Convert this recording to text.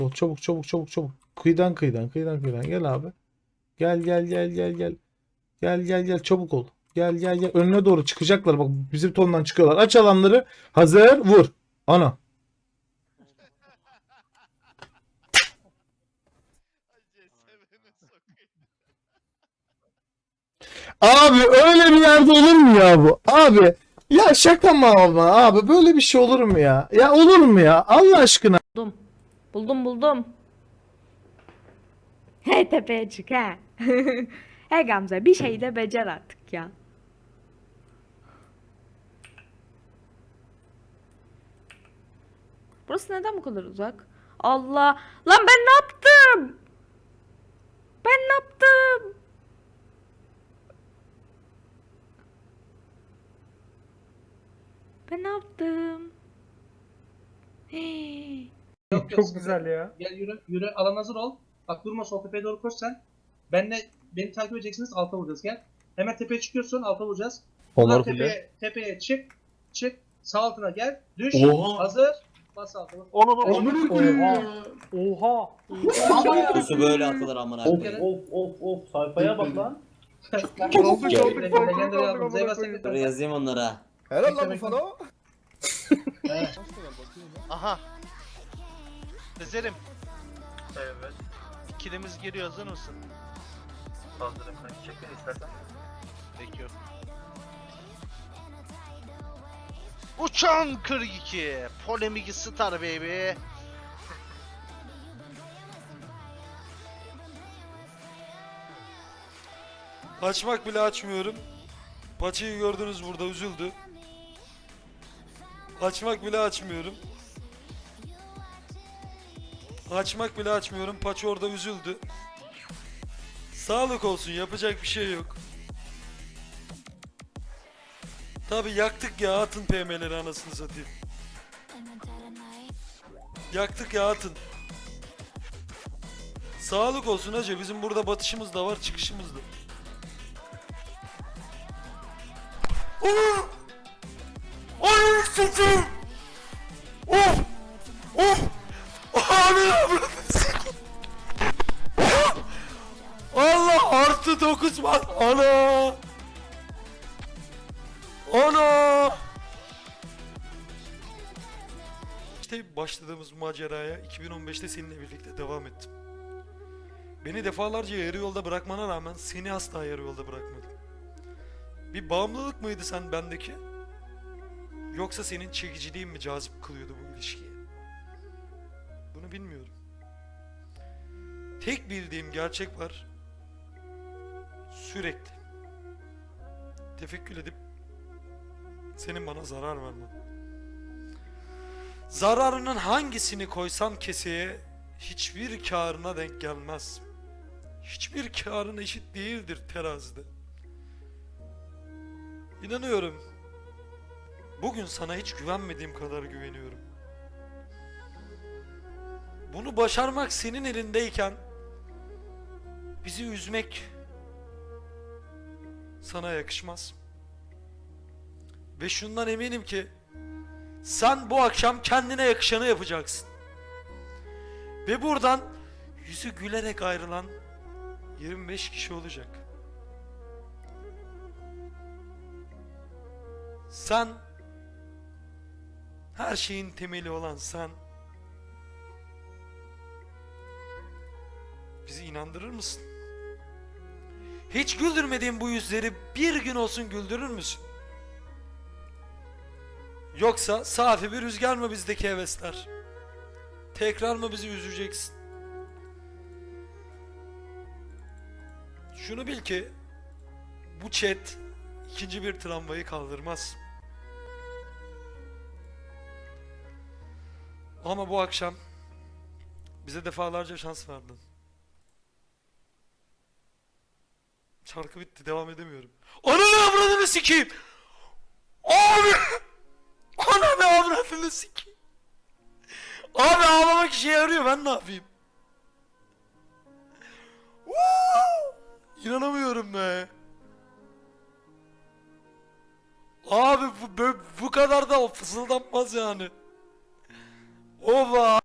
Ol, Çabuk çabuk çabuk çabuk. Kıyıdan kıyıdan kıyıdan kıyıdan gel abi. Gel gel gel gel gel. Gel gel gel çabuk ol. Gel gel gel. Önüne doğru çıkacaklar. Bak bizim tondan çıkıyorlar. Aç alanları. Hazır. Vur. Ana. Abi öyle bir yerde olur mu ya bu? Abi ya şaka mı ama abi böyle bir şey olur mu ya? Ya olur mu ya? Allah aşkına. Buldum. Buldum. Hey tepeye çık he. he Gamze bir şey de becer artık ya. Burası neden bu kadar uzak? Allah. Lan ben ne yaptım? Ben ne yaptım? Ben ne yaptım? Hey. Yok, Çok güzel ya. Gel yürü, yürü. Alan hazır ol. Bak durma sol tepeye doğru koş sen. Benle beni takip edeceksiniz. Alta vuracağız gel. Hemen tepeye çıkıyorsun. Alta vuracağız. Onlar tepeye, tepeye çık. Çık. Sağ altına gel. Düş. Oha. Hazır. Bas altına. Onu Oha. Oha. Kusu böyle atılır amına Of koyayım. of of of sayfaya bak lan. Legendary aldım. kaldık Zeyba amına sekreter. koyayım. Dur yazayım onlara. Helal lan Buffalo. Aha. Ezerim. Evet. İkilimiz geliyor hazır mısın? Hazırım ben. Çek beni istersen. Peki yok. Uçan 42. Polemik star baby. Açmak bile açmıyorum. Paçayı gördünüz burada üzüldü. Açmak bile açmıyorum. Açmak bile açmıyorum. Paça orada üzüldü. Sağlık olsun yapacak bir şey yok. Tabi yaktık ya atın PM'leri anasını satayım. Yaktık ya atın. Sağlık olsun hacı bizim burada batışımız da var çıkışımız da. Oh! Ay sıçım! Var. Ana! Ana! İşte başladığımız maceraya 2015'te seninle birlikte devam ettim. Beni defalarca yarı yolda bırakmana rağmen seni asla yarı yolda bırakmadım. Bir bağımlılık mıydı sen bendeki? Yoksa senin çekiciliğin mi cazip kılıyordu bu ilişkiyi? Bunu bilmiyorum. Tek bildiğim gerçek var. Sürekli. Tefekkür edip senin bana zarar vermen. Zararının hangisini koysam keseye hiçbir karına denk gelmez. Hiçbir karın eşit değildir terazide. İnanıyorum. Bugün sana hiç güvenmediğim kadar güveniyorum. Bunu başarmak senin elindeyken bizi üzmek sana yakışmaz. Ve şundan eminim ki sen bu akşam kendine yakışanı yapacaksın. Ve buradan yüzü gülerek ayrılan 25 kişi olacak. Sen her şeyin temeli olan sen bizi inandırır mısın? Hiç güldürmediğin bu yüzleri bir gün olsun güldürür müsün? Yoksa safi bir rüzgar mı bizdeki hevesler? Tekrar mı bizi üzeceksin? Şunu bil ki bu chat ikinci bir tramvayı kaldırmaz. Ama bu akşam bize defalarca şans verdin. Şarkı bitti devam edemiyorum. Ananı avradını sikeyim. Abi. Ananı avradını sikeyim. Abi ağlamak işe yarıyor ben ne yapayım? Woo! İnanamıyorum be. Abi bu, bu, bu kadar da fısıldanmaz yani. Ova.